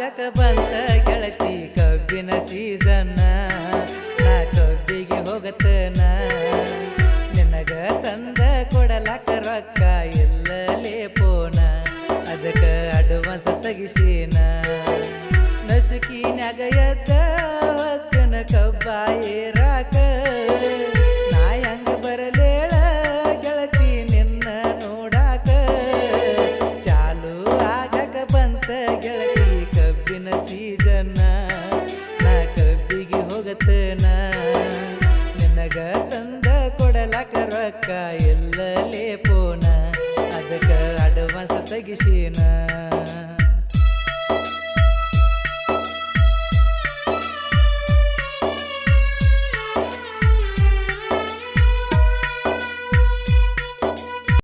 ಆಗಾಕ ಬಂತ ಗೆಳತಿ ಕಬ್ಬಿನ ಸೀಸನ್ ನಾ. ಕಬ್ಬಿಗೆ ಹೋಗತನ ನಿನಗ ತಂದ ಕೊಡಲಾಕ ರೊಕ್ಕ ಇಲ್ಲಲೇ ಪೋನ. ಅದಕ್ಕ ಅಡ್ವಾನ್ಸ್ ತೆಗಿಸೀನ? ನಸುಕಿನಾಗ ಎದ್ದ ಒಕ್ಕನ ರಾಕ. ಏರಾಕ ನಾ ಹೆಂಗ ಗೆಳತಿ ನಿನ್ನ ನೋಡಾಕ? ಚಾಲು ಆಗಕ ಬಂತ ಗೆಳತಿ ಹೋಗತನ ನಿನಗ ತಂದ ಕೊಡಲಕ ರೊಕ್ಕ ಎಲ್ಲಲೇ ಪೋನ? ಅದಕ್ಕ ಅಡ್ವಾನ್ಸ್ ತೆಗಿಸೀನ.